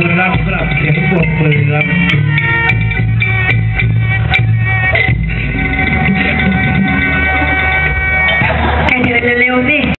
คุณรับสำหรับเสียงปรบมือครับ